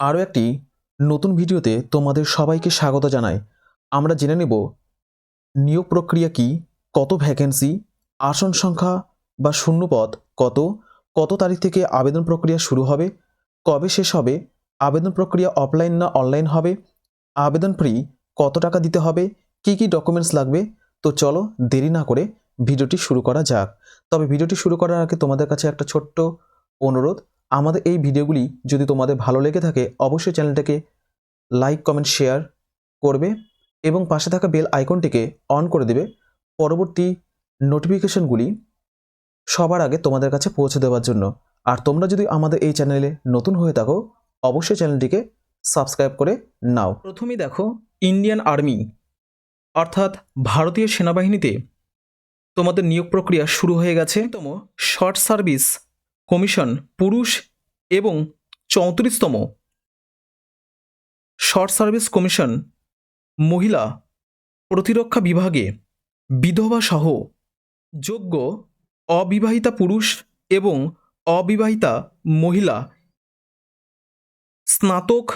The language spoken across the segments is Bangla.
আরও একটি নতুন ভিডিওতে তোমাদের সবাইকে স্বাগত জানাই। আমরা জেনে নেব, নিয়োগ প্রক্রিয়া কি, কত ভ্যাকেন্সি আসন সংখ্যা বা শূন্যপদ কত কত তারিখ থেকে আবেদন প্রক্রিয়া শুরু হবে, কবে শেষ হবে, আবেদন প্রক্রিয়া অফলাইন না অনলাইন হবে, আবেদন ফ্রি কত টাকা দিতে হবে, কি কি ডকুমেন্টস লাগবে, তো চলো দেরি না করে ভিডিওটি শুরু করা যাক। তবে ভিডিওটি শুরু করার আগে তোমাদের কাছে একটা ছোট্ট অনুরোধ আমাদের এই ভিডিওগুলি যদি তোমাদের ভালো লেগে থাকে, অবশ্যই চ্যানেলটাকে লাইক, কমেন্ট, শেয়ার করবে এবং পাশে থাকা বেল আইকনটিকে অন করে দেবে। পরবর্তী নোটিফিকেশনগুলি সবার আগে তোমাদের কাছে পৌঁছে দেওয়ার জন্য। আর তোমরা যদি আমাদের এই চ্যানেলে নতুন হয়ে থাকো, অবশ্যই চ্যানেলটিকে সাবস্ক্রাইব করে নাও। প্রথমেই দেখো, ইন্ডিয়ান আর্মি, অর্থাৎ ভারতীয় সেনাবাহিনীতে তোমাদের নিয়োগ প্রক্রিয়া শুরু হয়ে গেছে। তম শর্ট সার্ভিস কমিশন, পুরুষ এবং চৌত্রিশতম শর্ট সার্ভিস কমিশন মহিলা প্রতিরক্ষা বিভাগে বিধবা সহ যোগ্য অবিবাহিতা পুরুষ এবং অবিবাহিতা মহিলা স্নাতক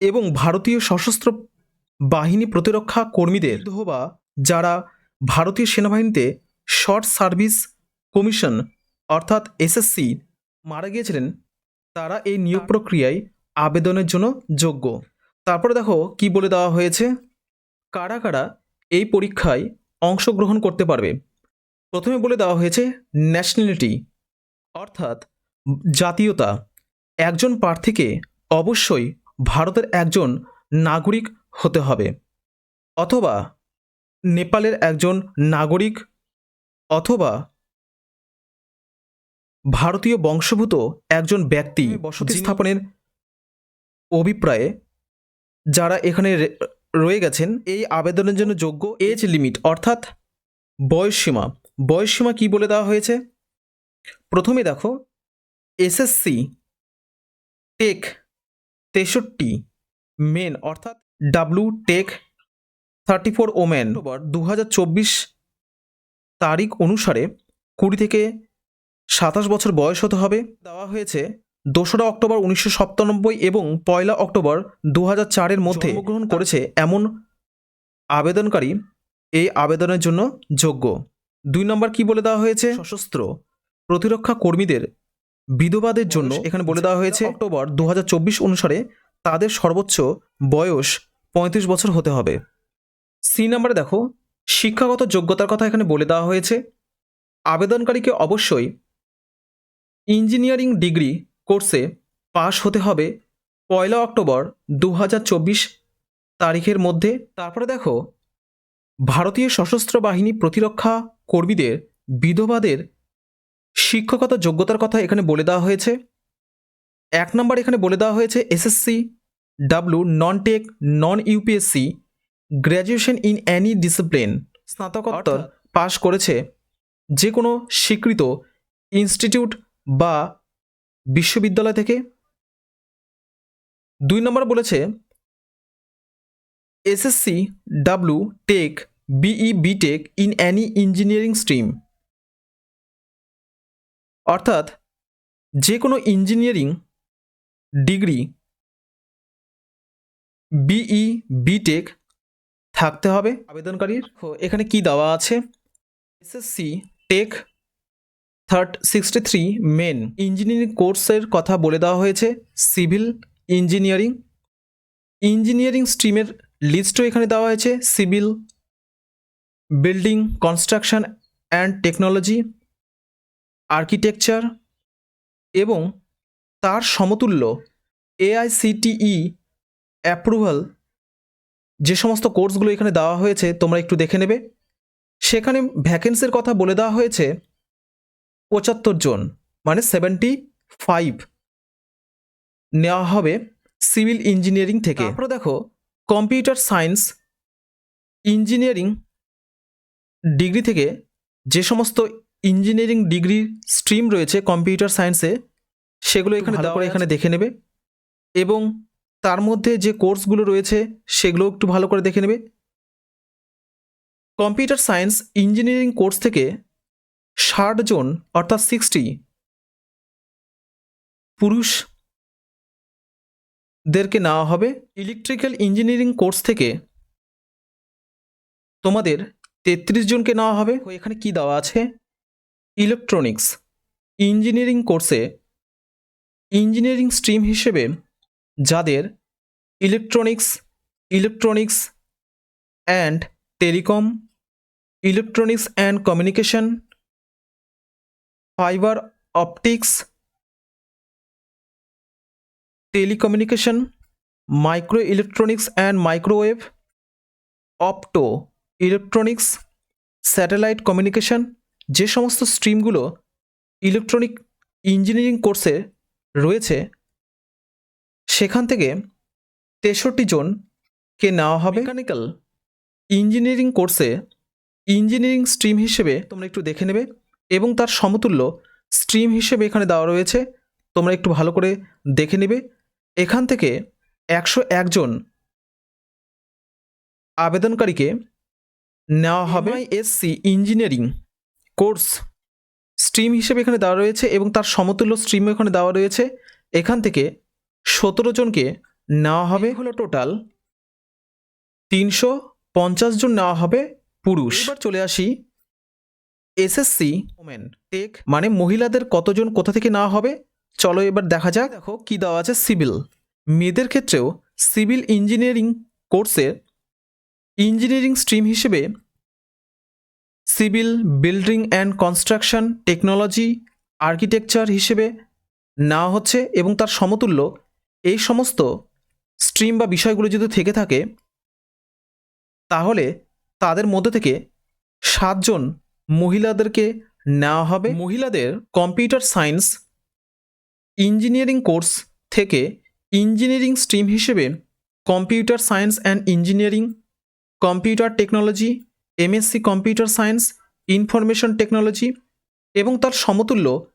এবং ভারতীয় সশস্ত্র বাহিনী প্রতিরক্ষা কর্মীদের বিধবা যারা ভারতীয় সেনাবাহিনীতে শর্ট সার্ভিস কমিশন অর্থাৎ এসএসসি মারা গিয়েছিলেন, তারা এই নিয়োগ প্রক্রিয়ায় আবেদনের জন্য যোগ্য। তারপরে দেখো কি বলে দেওয়া হয়েছে? কারা কারা এই পরীক্ষায় অংশগ্রহণ করতে পারবে? প্রথমে বলে দেওয়া হয়েছে ন্যাশনালিটি অর্থাৎ জাতীয়তা। একজন প্রার্থীকে অবশ্যই ভারতের একজন নাগরিক হতে হবে, অথবা নেপালের একজন নাগরিক, অথবা ভারতীয় বংশভূত একজন ব্যক্তি বসতি। স্থাপনের অভিপ্রায়ে যারা এখানে রয়ে গেছেন এই আবেদনের জন্য যোগ্য এজ লিমিট অর্থাৎ বয়সসীমা বয়সসীমা কি বলে দেওয়া হয়েছে? প্রথমে দেখো এসএসসি টেক তেষট্টি মেন অর্থাৎ W tech thirty four women. দু হাজার চব্বিশ তারিখ অনুসারে কুড়ি থেকে সাতাশ বছর বয়স হতে হবে। দেওয়া হয়েছে দোসরা অক্টোবর উনিশশো সাতানব্বই এবং পয়লা অক্টোবর দু হাজার চারের মধ্যে জন্মগ্রহণ করেছে। এমন আবেদনকারী এই আবেদনের জন্য যোগ্য। দুই নম্বর কি বলে দেওয়া হয়েছে? সশস্ত্র প্রতিরক্ষা কর্মীদের বিধবাদের জন্য এখানে বলে দেওয়া হয়েছে অক্টোবর দু হাজার চব্বিশ অনুসারে তাদের সর্বোচ্চ বয়স পঁয়ত্রিশ বছর হতে হবে। সি নাম্বারে দেখো শিক্ষাগত যোগ্যতার কথা এখানে বলে দেওয়া হয়েছে। আবেদনকারীকে অবশ্যই ইঞ্জিনিয়ারিং ডিগ্রি কোর্সে পাশ হতে হবে পয়লা অক্টোবর দু হাজার চব্বিশ তারিখের মধ্যে। তারপরে দেখো ভারতীয় সশস্ত্র বাহিনী প্রতিরক্ষা কর্মীদের বিধবাদের শিক্ষকতা যোগ্যতার কথা এখানে বলে দেওয়া হয়েছে। এক নম্বর এখানে বলে দেওয়া হয়েছে SSC W non tech non UPSC graduation in any discipline স্নাতকোত্তর পাশ করেছে যে কোনো স্বীকৃত ইনস্টিটিউট বা বিশ্ববিদ্যালয় থেকে? দুই নম্বর বলেছে, SSC W tech, BE, BTech in any engineering stream. অর্থাৎ যে কোনো ইঞ্জিনিয়ারিং ডিগ্রি বিই, বিটেক থাকতে হবে আবেদনকারীর। এখানে কি দেওয়া আছে? SSC, tech third sixty three men engineering কোর্সের কথা বলে দেওয়া হয়েছে, সিভিল ইঞ্জিনিয়ারিং। ইঞ্জিনিয়ারিং স্ট্রিমের লিস্টও এখানে দেওয়া হয়েছে, civil building, construction and technology, architecture এবং তার সমতুল্য এআইসিটিই অ্যাপ্রুভাল। যে সমস্ত কোর্সগুলো এখানে দেওয়া হয়েছে, তোমরা একটু দেখে নেবে। সেখানে ভ্যাকেন্সির কথা বলে দেওয়া হয়েছে পঁচাত্তর জন মানে সেভেন্টি ফাইভ নেওয়া হবে সিভিল ইঞ্জিনিয়ারিং থেকে। তারপরে দেখো কম্পিউটার সায়েন্স ইঞ্জিনিয়ারিং ডিগ্রি থেকে যে সমস্ত ইঞ্জিনিয়ারিং ডিগ্রি স্ট্রিম রয়েছে কম্পিউটার সায়েন্সে সেগুলো এখানে দেওয়া করে এখানে দেখে নেবে। এবং তার মধ্যে যে কোর্সগুলো রয়েছে সেগুলো একটু ভালো করে দেখে নেবে। কম্পিউটার সায়েন্স ইঞ্জিনিয়ারিং কোর্স থেকে ষাট জন, অর্থাৎ সিক্সটি পুরুষদেরকে নেওয়া হবে। ইলেকট্রিক্যাল ইঞ্জিনিয়ারিং কোর্স থেকে তোমাদের তেত্রিশ জনকে নেওয়া হবে। এখানে কি দেওয়া আছে? ইলেকট্রনিক্স ইঞ্জিনিয়ারিং কোর্সে ইঞ্জিনিয়ারিং স্ট্রিম হিসেবে যাদের electronics electronics and telecom electronics and communication fibre optics telecommunication micro electronics and microwave opto electronics satellite communication যে সমস্ত স্ট্রিমগুলো ইলেকট্রনিক ইঞ্জিনিয়ারিং কোর্সে রয়েছে সেখান থেকে তেষট্টি জনকে নেওয়া হবে। মেকানিক্যাল ইঞ্জিনিয়ারিং কোর্সে ইঞ্জিনিয়ারিং স্ট্রিম হিসেবে তোমরা একটু দেখে নেবে। এবং তার সমতুল্য স্ট্রিম হিসেবে এখানে দেওয়া রয়েছে। তোমরা একটু ভালো করে দেখে নেবে। এখান থেকে একশো একজন আবেদনকারীকে নেওয়া হবে এসসি ইঞ্জিনিয়ারিং কোর্স। স্ট্রিম হিসেবে এখানে দেওয়া রয়েছে এবং তার সমতুল্য স্ট্রিম এখানে দেওয়া রয়েছে। এখান থেকে সতেরো জনকে নেওয়া হবে। হলো টোটাল। তিনশো পঞ্চাশ জন নেওয়া হবে পুরুষ। চলে আসি এসএসসি ওমেন টেক মানে মহিলাদের কতজন কোথা থেকে নেওয়া হবে? চলো এবার দেখা যাক। দেখো কি দেওয়া আছে সিভিল। মেয়েদের ক্ষেত্রেও সিভিল ইঞ্জিনিয়ারিং কোর্সের ইঞ্জিনিয়ারিং স্ট্রিম হিসেবে civil building and construction technology architecture হিসেবে নেওয়া হচ্ছে এবং তার সমতুল্য এই সমস্ত স্ট্রিম বা বিষয়গুলো যদি থেকে থাকে, তাহলে তাদের মধ্যে থেকে সাতজন মহিলাদেরকে নেওয়া হবে। মহিলাদের কম্পিউটার সায়েন্স ইঞ্জিনিয়ারিং কোর্স থেকে ইঞ্জিনিয়ারিং স্ট্রিম হিসেবে computer science and engineering computer technology MSc computer science information technology এবং তার সমতুল্য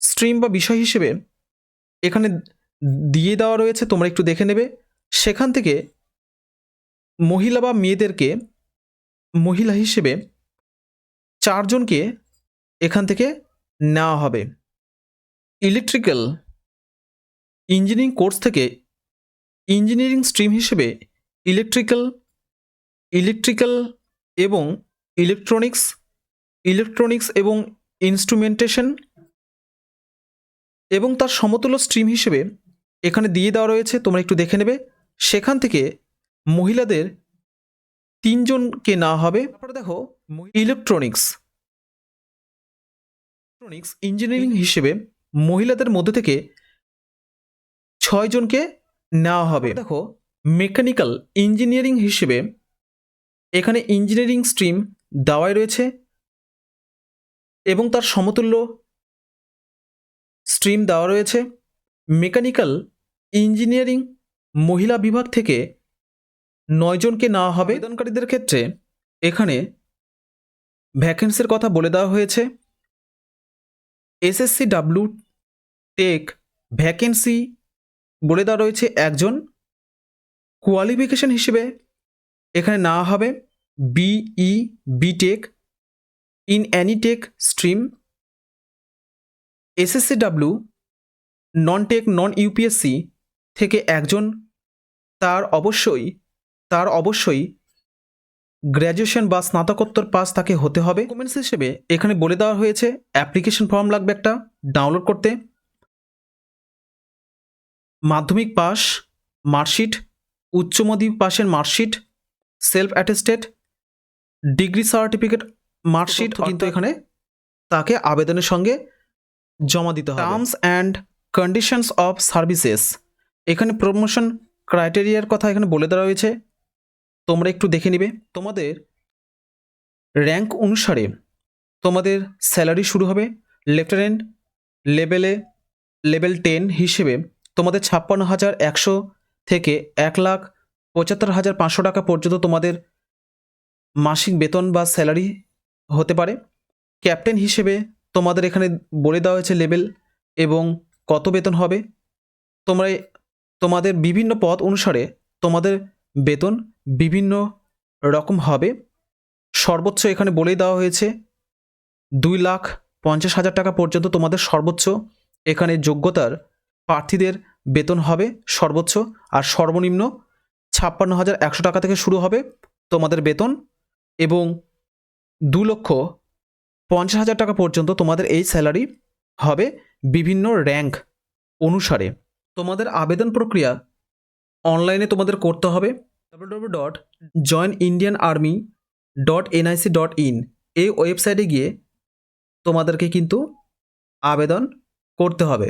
স্ট্রিম বা বিষয় হিসেবে এখানে দিয়ে দেওয়া রয়েছে তোমরা একটু দেখে নেবে। সেখান থেকে মহিলা বা মেয়েদেরকে মহিলা হিসেবে চারজনকে এখান থেকে নেওয়া হবে। ইলেকট্রিক্যাল ইঞ্জিনিয়ারিং কোর্স থেকে ইঞ্জিনিয়ারিং স্ট্রিম হিসেবে ইলেকট্রিক্যাল ইলেকট্রিক্যাল এবং ইলেকট্রনিক্স ইলেকট্রনিক্স এবং ইনস্ট্রুমেন্টেশন এবং তার সমতুল্য স্ট্রিম হিসেবে এখানে দিয়ে দেওয়া রয়েছে, তোমরা একটু দেখে নেবে। সেখান থেকে মহিলাদের তিনজনকে নেওয়া হবে। দেখো ইলেকট্রনিক্স ইলেকট্রনিক্স ইঞ্জিনিয়ারিং হিসেবে মহিলাদের মধ্যে থেকে ছয়জনকে নেওয়া হবে। দেখো মেকানিক্যাল ইঞ্জিনিয়ারিং হিসেবে এখানে ইঞ্জিনিয়ারিং স্ট্রিম দেওয়াই রয়েছে এবং তার সমতুল্য স্ট্রিম দেওয়া রয়েছে। মেকানিক্যাল ইঞ্জিনিয়ারিং মহিলা বিভাগ থেকে নয়জনকে নেওয়া হবে? আবেদনকারীদের ক্ষেত্রে এখানে ভ্যাকেন্সির কথা বলে দেওয়া হয়েছে। এসএসসি ডাব্লু টেক ভ্যাকেন্সি বলে দেওয়া রয়েছে একজন। কোয়ালিফিকেশন হিসেবে এখানে নেওয়া হবে। BE BTech in any tech stream SSC W non tech non UPSC থেকে একজন। তার অবশ্যই তার অবশ্যই গ্র্যাজুয়েশন বা স্নাতকোত্তর পাস তাকে হতে হবে। ডকুমেন্টস হিসেবে এখানে বলে দেওয়া হয়েছে অ্যাপ্লিকেশন ফর্ম লাগবে একটা ডাউনলোড করতে। মাধ্যমিক পাস মার্কশিট উচ্চ মাধ্যমিক পাসের marksheet self attested degree certificate marksheet কিন্তু এখানে তাকে আবেদনের সঙ্গে জমা দিতে হবে। Terms and conditions of services এখানে প্রমোশন ক্রাইটেরিয়ার কথা এখানে বলে দেওয়া রয়েছে তোমরা একটু দেখে নিবে। তোমাদের র্যাঙ্ক অনুসারে তোমাদের স্যালারি শুরু হবে লেফটেন্যান্ট লেভেলে লেভেল টেন হিসেবে তোমাদের ছাপ্পান্ন হাজার একশো থেকে এক লাখ পঁচাত্তর হাজার পাঁচশো টাকা পর্যন্ত তোমাদের মাসিক বেতন বা স্যালারি হতে পারে। ক্যাপ্টেন হিসেবে তোমাদের এখানে বলে দেওয়া হয়েছে লেভেল এবং কত বেতন হবে। তোমরা তোমাদের বিভিন্ন পদ অনুসারে তোমাদের বেতন বিভিন্ন রকম হবে। সর্বোচ্চ এখানে বলেই দেওয়া হয়েছে, দুই লাখ পঞ্চাশ হাজার টাকা পর্যন্ত তোমাদের সর্বোচ্চ এখানে যোগ্যতার প্রার্থীদের বেতন হবে সর্বোচ্চ, আর সর্বনিম্ন ছাপ্পান্ন হাজার একশো টাকা থেকে শুরু হবে তোমাদের বেতন, এবং দু লক্ষ পঞ্চাশ হাজার টাকা পর্যন্ত তোমাদের এই স্যালারি হবে বিভিন্ন র্যাঙ্ক অনুসারে। তোমাদের আবেদন প্রক্রিয়া অনলাইনে তোমাদের করতে হবে W W dot join Indian army dot NIC dot in এই ওয়েবসাইটে গিয়ে তোমাদেরকে কিন্তু আবেদন করতে হবে।